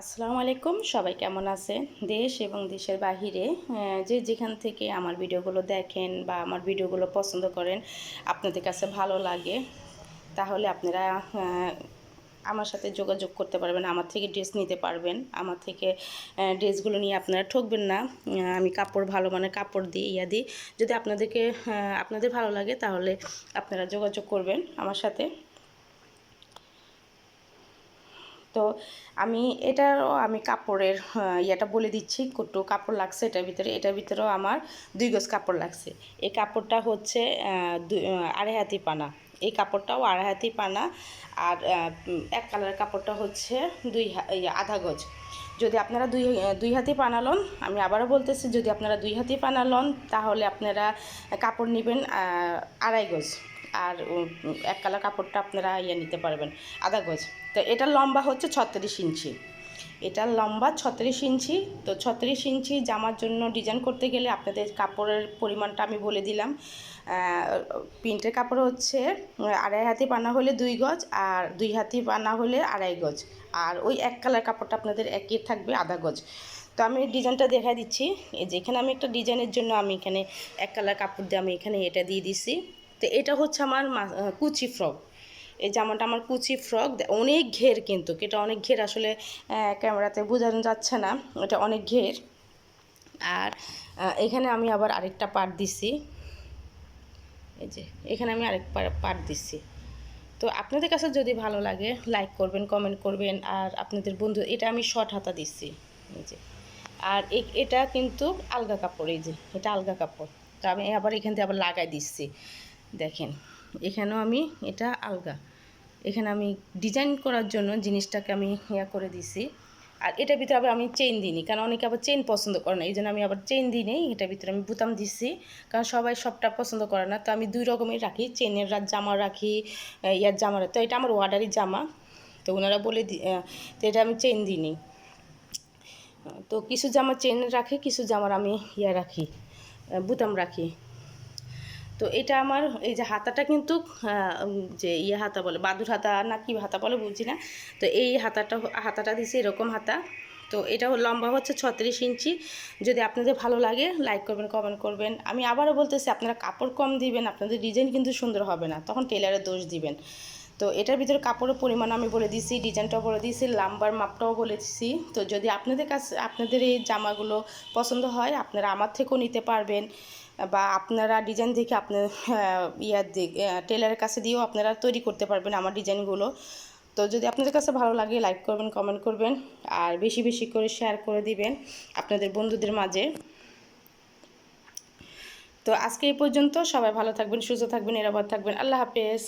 আসসালামু আলাইকুম, সবাই কেমন আছেন? দেশ এবং দেশের বাহিরে যে যেখান থেকে আমার ভিডিওগুলো দেখেন বা আমার ভিডিওগুলো পছন্দ করেন, আপনাদের কাছে ভালো লাগে, তাহলে আপনারা আমার সাথে যোগাযোগ করতে পারবেন, আমার থেকে ড্রেস নিতে পারবেন, আমার থেকে ড্রেসগুলো নিয়ে আপনারা ঠকবেন না আমি কাপড় ভালো মানে কাপড় দিই, ইয়া দিই, যদি আপনাদেরকে আপনাদের ভালো লাগে তাহলে আপনারা যোগাযোগ করবেন আমার সাথে। তো আমি এটারও আমি কাপড়ের ইয়েটা বলে দিচ্ছি কত কাপড় লাগছে এটার ভিতরে, এটার ভিতরেও আমার দুই গজ কাপড় লাগছে। এই কাপড়টা হচ্ছে আড়াই হাতি পানা। এই কাপড়টাও আড়াই হাতি পানা আর এক কালারের কাপড়টা হচ্ছে দুই আধা গজ। যদি আপনারা দুই দুই হাতি পানা লন, আমি আবারও বলতেছি, যদি আপনারা দুই হাতি পানা লন, তাহলে আপনারা কাপড় নেবেন আড়াই গজ। আর এক কালার কাপড়টা আপনারা ইয়ে নিতে পারবেন আধা গজ। তো এটার লম্বা হচ্ছে ছত্রিশ ইঞ্চি। এটার লম্বা ছত্রিশ ইঞ্চি, তো ছত্রিশ ইঞ্চি জামার জন্য ডিজাইন করতে গেলে আপনাদের কাপড়ের পরিমাণটা আমি বলে দিলাম। প্রিন্টের কাপড় হচ্ছে আড়াই হাতি পানা হলে দুই গজ আর দুই হাতি পানা হলে আড়াই গজ। আর ওই এক কালার কাপড়টা আপনাদের একই থাকবে আধা গজ। তো আমি ডিজাইনটা দেখা দিচ্ছি। এই যে এখানে আমি একটা ডিজাইনের জন্য আমি এখানে এক কালার কাপড় দিয়ে আমি এখানে এটা দিয়ে দিছি। তো এটা হচ্ছে আমার কুচি ফ্রক। এই জামাটা আমার কুচি ফ্রক অনেক ঘের কিন্তু, এটা অনেক ঘের আসলে ক্যামেরাতে বোঝানো যাচ্ছে না, এটা অনেক ঘের। আর এখানে আমি আবার আরেকটা পার্ট দিছি। এই যে, এখানে আমি আরেক পার্ট দিছি। তো আপনাদের কাছে যদি ভালো লাগে, লাইক করবেন, কমেন্ট করবেন, আর আপনাদের বন্ধু, এটা আমি শর্ট হাতা দিচ্ছি এই যে, আর এটা কিন্তু আলগা কাপড়, এই যে, এটা আলগা কাপড়। তো আমি আবার এখান থেকে আবার লাগাই দিচ্ছি দেখেন, এখানেও আমি এটা আলগা। এখানে আমি ডিজাইন করার জন্য জিনিসটাকে আমি ইয়া করে দিছি। আর এটার ভিতরে আবার আমি চেইন দিইনি, কারণ অনেকে আবার চেন পছন্দ করে না এই জন্য আমি আবার চেন দিই নেই, এটার ভিতরে আমি বুতাম দিছি। কারণ সবাই সবটা পছন্দ করে না, তো আমি দুই রকমের রাখি চেনের রা- জামা রাখি ইয়ার জামা। তো এটা আমার ওয়ার্ডারি জামা। তো ওনারা বলে দি তো এটা আমি চেইন দিইনি। তো কিছু জামা চেন রাখি, কিছু জামার আমি ইয়া রাখি বুতাম রাখি। তো এটা আমার এই যে হাতাটা কিন্তু যে ইয়ে হাতা বলে, বাদুর হাতা না কি হাতা বলে বুঝি না। তো এই হাতাটা হাতাটা দিছি এরকম হাতা। তো এটা লম্বা হচ্ছে ছত্রিশ ইঞ্চি। যদি আপনাদের ভালো লাগে লাইক করবেন কমেন্ট করবেন। আমি আবারও বলতেছি, আপনারা কাপড় কম দিবেন, আপনাদের ডিজাইন কিন্তু সুন্দর হবে না। তখন টেলারের দোষ দিবেন। তো এটার ভিতরে কাপড়ের পরিমাণ আমি বলে দিয়েছি ডিজাইনটাও বলে দিয়েছি লাম্বার মাপটাও বলে দিয়েছি তো যদি আপনাদের কাছে, আপনাদের এই জামাগুলো পছন্দ হয়, আপনারা আমার থেকেও নিতে পারবেন। বা আপনারা ডিজাইন দেখে আপনার ইয়ার দিক টেলারের কাছে দিয়েও আপনারা তৈরি করতে পারবেন আমার ডিজাইনগুলো। তো যদি আপনাদের কাছে ভালো লাগে, লাইক করবেন, কমেন্ট করবেন, আর বেশি বেশি করে শেয়ার করে দিবেন আপনাদের বন্ধুদের মাঝে। তো আজকে এই পর্যন্ত সবাই ভালো থাকবেন, সুস্থ থাকবেন, নিরাপদ থাকবেন। আল্লাহ হাফেজ।